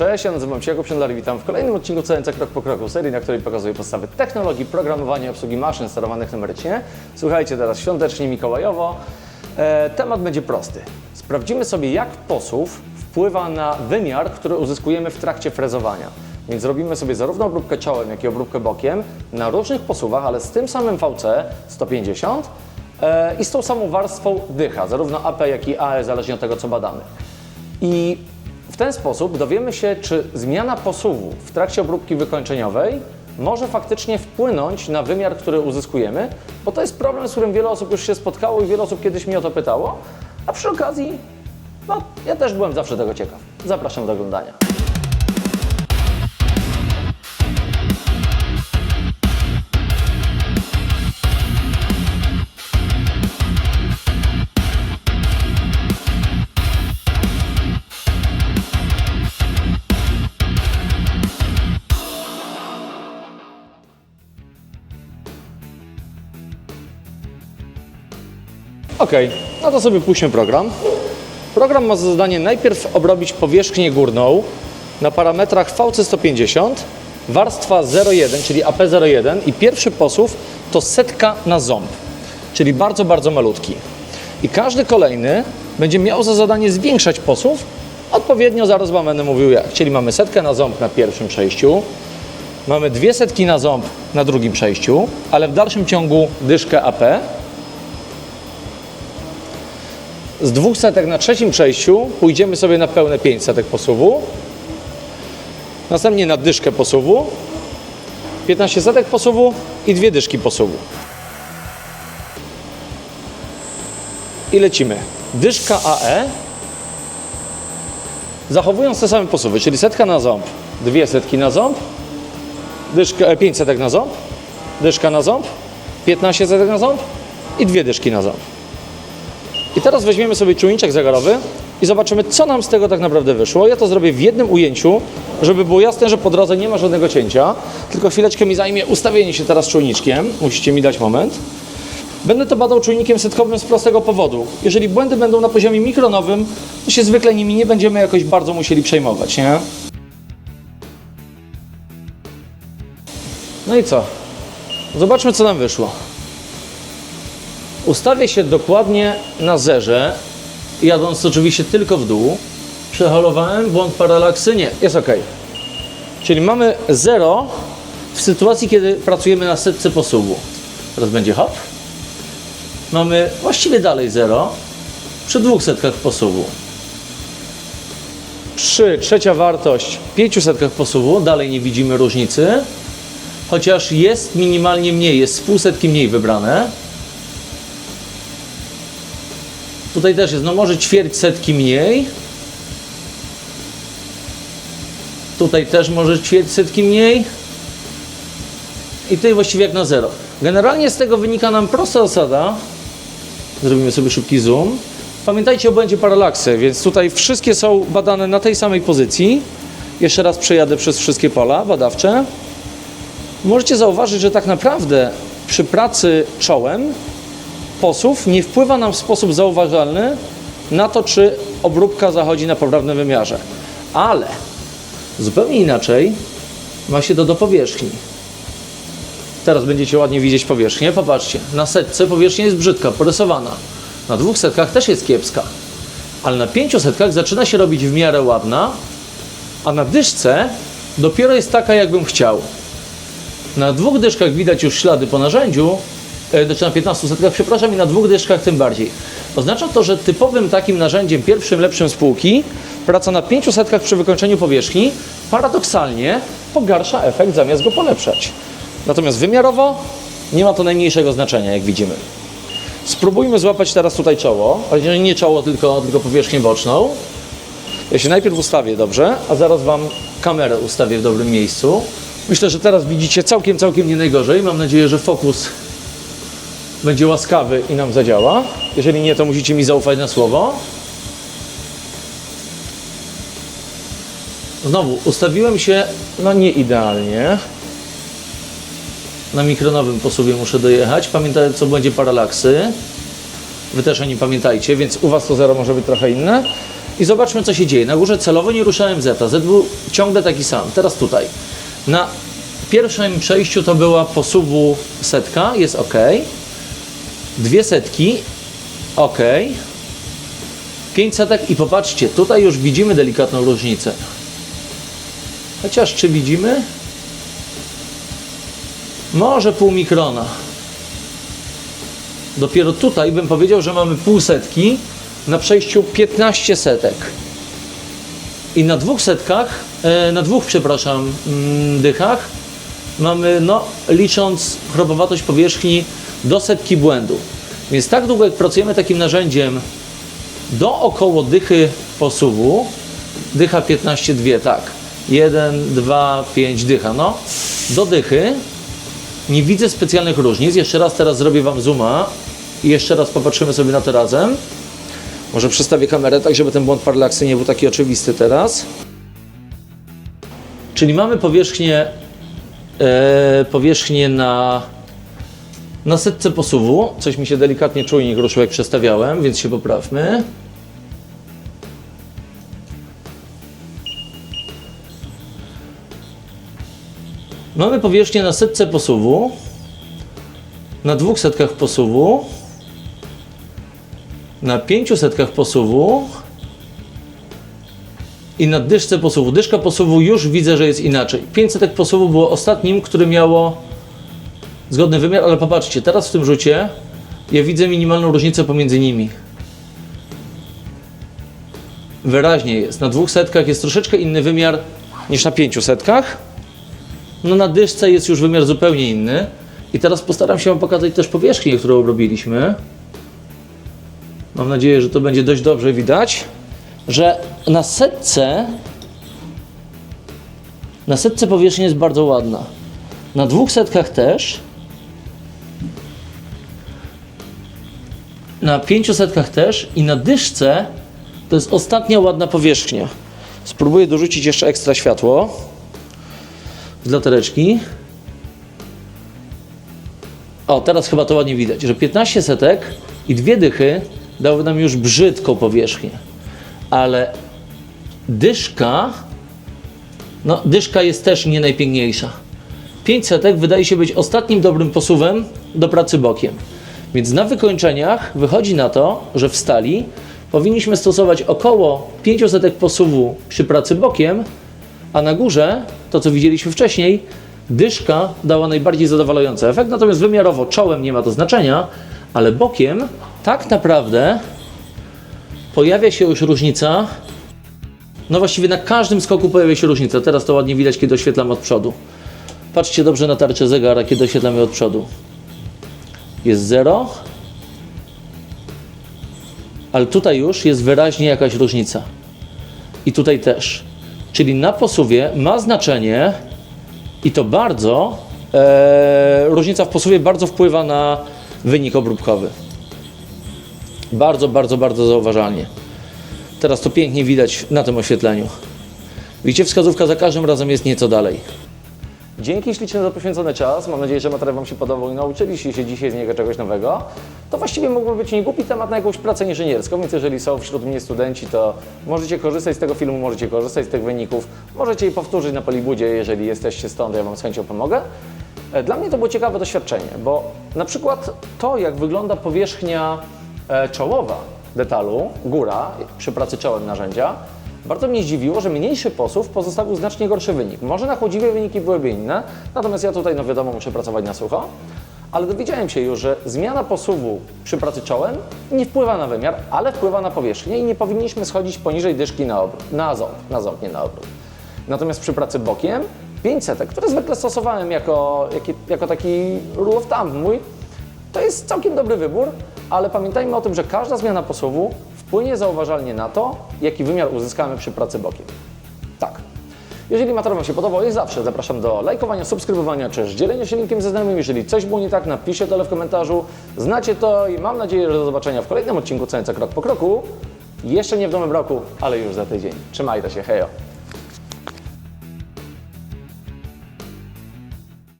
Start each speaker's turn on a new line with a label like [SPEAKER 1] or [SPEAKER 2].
[SPEAKER 1] Cześć, ja nazywam się Jakub Siedlar i witam w kolejnym odcinku CNC Krok po Kroku, serii, na której pokazuję podstawy technologii, programowania i obsługi maszyn sterowanych numerycznie. Słuchajcie, teraz świątecznie, mikołajowo. E, temat będzie prosty. Sprawdzimy sobie, jak posuw wpływa na wymiar, który uzyskujemy w trakcie frezowania. Więc zrobimy sobie zarówno obróbkę czołem, jak i obróbkę bokiem na różnych posuwach, ale z tym samym VC 150 e, i z tą samą warstwą dycha, zarówno AP, jak i AE, zależnie od tego, co badamy. I ten sposób dowiemy się, czy zmiana posuwu w trakcie obróbki wykończeniowej może faktycznie wpłynąć na wymiar, który uzyskujemy, bo to jest problem, z którym wiele osób już się spotkało i wiele osób kiedyś mnie o to pytało, a przy okazji, no, ja też byłem zawsze tego ciekaw. Zapraszam do oglądania. Ok, no to sobie puśćmy program. Program ma za zadanie najpierw obrobić powierzchnię górną na parametrach VC150, warstwa 01, czyli AP01 i pierwszy posuw to setka na ząb, czyli bardzo, bardzo malutki. I każdy kolejny będzie miał za zadanie zwiększać posuw, odpowiednio zaraz Wam będę mówił jak. Czyli mamy setkę na ząb na pierwszym przejściu, mamy dwie setki na ząb na drugim przejściu, ale w dalszym ciągu dyszkę AP, z dwóch setek na trzecim przejściu pójdziemy sobie na pełne 5 setek posuwu. Następnie na dyszkę posuwu, 15 setek posuwu i dwie dyszki posuwu. I lecimy. Dyszka AE, zachowując te same posuwy, czyli setka na ząb, dwie setki na ząb, dyszka, e, 5 setek na ząb, dyszka na ząb, 15 setek na ząb i dwie dyszki na ząb. I teraz weźmiemy sobie czujniczek zegarowy i zobaczymy, co nam z tego tak naprawdę wyszło. Ja to zrobię w jednym ujęciu, żeby było jasne, że po drodze nie ma żadnego cięcia. Tylko chwileczkę mi zajmie ustawienie się teraz czujniczkiem. Musicie mi dać moment. Będę to badał czujnikiem setkowym z prostego powodu. Jeżeli błędy będą na poziomie mikronowym, to się zwykle nimi nie będziemy jakoś bardzo musieli przejmować, nie? No i co? Zobaczmy, co nam wyszło. Ustawię się dokładnie na zerze, jadąc oczywiście tylko w dół. Przeholowałem, błąd paralaksy, nie, jest ok. Czyli mamy 0 w sytuacji, kiedy pracujemy na setce posuwu. Teraz będzie hop. Mamy właściwie dalej 0 przy dwóch setkach posuwu. Przy trzecia wartość pięciu setkach posuwu, dalej nie widzimy różnicy, chociaż jest minimalnie mniej, jest z pół setki mniej wybrane. Tutaj też jest, no może ćwierć setki mniej. Tutaj też może ćwierć setki mniej. I tutaj właściwie jak na zero. Generalnie z tego wynika nam prosta zasada. Zrobimy sobie szybki zoom. Pamiętajcie o błędzie paralaksy, więc tutaj wszystkie są badane na tej samej pozycji. Jeszcze raz przejadę przez wszystkie pola badawcze. Możecie zauważyć, że tak naprawdę przy pracy czołem nie wpływa nam w sposób zauważalny na to, czy obróbka zachodzi na poprawnym wymiarze. Ale zupełnie inaczej ma się to do powierzchni. Teraz będziecie ładnie widzieć powierzchnię. Popatrzcie, na setce powierzchnia jest brzydka, porysowana. Na dwóch setkach też jest kiepska. Ale na pięciu setkach zaczyna się robić w miarę ładna, a na dyszce dopiero jest taka, jakbym chciał. Na dwóch dyszkach widać już ślady po narzędziu, znaczy na 15 setkach, przepraszam, i na dwóch dyszkach tym bardziej. Oznacza to, że typowym takim narzędziem, pierwszym, lepszym spółki, praca na 5 setkach przy wykończeniu powierzchni, paradoksalnie pogarsza efekt zamiast go polepszać. Natomiast wymiarowo nie ma to najmniejszego znaczenia, jak widzimy. Spróbujmy złapać teraz tutaj czoło, ale nie czoło, tylko, tylko powierzchnię boczną. Ja się najpierw ustawię dobrze, a zaraz Wam kamerę ustawię w dobrym miejscu. Myślę, że teraz widzicie całkiem, całkiem nie najgorzej. Mam nadzieję, że fokus będzie łaskawy i nam zadziała. Jeżeli nie, to musicie mi zaufać na słowo. Znowu, ustawiłem się no nie idealnie. Na mikronowym posuwie muszę dojechać. Pamiętajcie, co będzie paralaksy. Wy też o nim pamiętajcie, więc u Was to zero może być trochę inne. I zobaczmy, co się dzieje. Na górze celowo nie ruszałem Z. Z był ciągle taki sam. Teraz tutaj. Na pierwszym przejściu to była posuwu setka, jest ok. Dwie setki, ok. Pięć setek i popatrzcie, tutaj już widzimy delikatną różnicę. Chociaż czy widzimy? Może pół mikrona. Dopiero tutaj bym powiedział, że mamy pół setki na przejściu 15 setek. I na dwóch setkach, e, na dwóch, przepraszam, mm, dychach mamy, no, licząc chropowatość powierzchni do setki błędu. Więc tak długo jak pracujemy takim narzędziem do około dychy posuwu, dycha 15-2, tak, 1, 2, 5 dycha, no, do dychy nie widzę specjalnych różnic. Jeszcze raz teraz zrobię Wam zooma i jeszcze raz popatrzymy sobie na to razem. Może przestawię kamerę tak, żeby ten błąd paralaksy nie był taki oczywisty teraz. Czyli mamy powierzchnię, e, powierzchnię na, na setce posuwu. Coś mi się delikatnie czujnik ruszył jak przestawiałem, więc się poprawmy. Mamy powierzchnię na setce posuwu, na dwóch setkach posuwu, na pięciu setkach posuwu i na dyszce posuwu. Dyszka posuwu już widzę, że jest inaczej. 5 setek posuwu było ostatnim, które miało zgodny wymiar, ale popatrzcie, teraz w tym rzucie ja widzę minimalną różnicę pomiędzy nimi. Wyraźnie jest. Na dwóch setkach jest troszeczkę inny wymiar niż na pięciu setkach. No na dyszce jest już wymiar zupełnie inny. I teraz postaram się Wam pokazać też powierzchnię, którą robiliśmy. Mam nadzieję, że to będzie dość dobrze widać, że na setce na setce powierzchnia jest bardzo ładna. Na dwóch setkach też. Na pięciu setkach też i na dyszce to jest ostatnia ładna powierzchnia. Spróbuję dorzucić jeszcze ekstra światło z latareczki. O, teraz chyba to ładnie widać, że 15 setek i dwie dychy dały nam już brzydką powierzchnię. Ale dyszka, no dyszka jest też nie najpiękniejsza. 5 setek wydaje się być ostatnim dobrym posuwem do pracy bokiem. Więc na wykończeniach wychodzi na to, że w stali powinniśmy stosować około 5 setek posuwu przy pracy bokiem, a na górze, to co widzieliśmy wcześniej, dyszka dała najbardziej zadowalający efekt, natomiast wymiarowo czołem nie ma to znaczenia, ale bokiem tak naprawdę pojawia się już różnica. No właściwie na każdym skoku pojawia się różnica. Teraz to ładnie widać, kiedy oświetlam od przodu. Patrzcie dobrze na tarczę zegara, kiedy oświetlamy od przodu. Jest 0, ale tutaj już jest wyraźnie jakaś różnica. I tutaj też. Czyli na posuwie ma znaczenie i to bardzo, e, różnica w posuwie bardzo wpływa na wynik obróbkowy. Bardzo, bardzo, bardzo zauważalnie. Teraz to pięknie widać na tym oświetleniu. Widzicie, wskazówka za każdym razem jest nieco dalej. Dzięki ślicznie za poświęcony czas. Mam nadzieję, że materiał Wam się podobał i nauczyliście się dzisiaj z niego czegoś nowego. To właściwie mógłby być niegłupi temat na jakąś pracę inżynierską, więc jeżeli są wśród mnie studenci, to możecie korzystać z tego filmu, możecie korzystać z tych wyników, możecie je powtórzyć na Polibudzie, jeżeli jesteście stąd, ja Wam z chęcią pomogę. E, Dla mnie to było ciekawe doświadczenie, bo na przykład to, jak wygląda powierzchnia e, czołowa detalu, góra, przy pracy czołem narzędzia, bardzo mnie zdziwiło, że mniejszy posuw pozostawił znacznie gorszy wynik. Może na chłodziwie wyniki byłyby inne, natomiast ja tutaj, no wiadomo, muszę pracować na sucho. Ale dowiedziałem się już, że zmiana posuwu przy pracy czołem nie wpływa na wymiar, ale wpływa na powierzchnię i nie powinniśmy schodzić poniżej dyszki na, obrót, na ząb, na ząb, nie na obrót. Natomiast przy pracy bokiem 500, które zwykle stosowałem jako, jako, taki rule of thumb mój, to jest całkiem dobry wybór, ale pamiętajmy o tym, że każda zmiana posuwu wpłynie zauważalnie na to, jaki wymiar uzyskamy przy pracy bokiem. Tak. Jeżeli materiał Wam się podobał, jak zawsze zapraszam do lajkowania, subskrybowania czy dzielenia się linkiem ze znajomymi. Jeżeli coś było nie tak, napiszcie dole w komentarzu. Znacie to i mam nadzieję, że do zobaczenia w kolejnym odcinku Cańca Krok po Kroku. Jeszcze nie w nowym roku, ale już za tydzień. Trzymajcie się, hejo!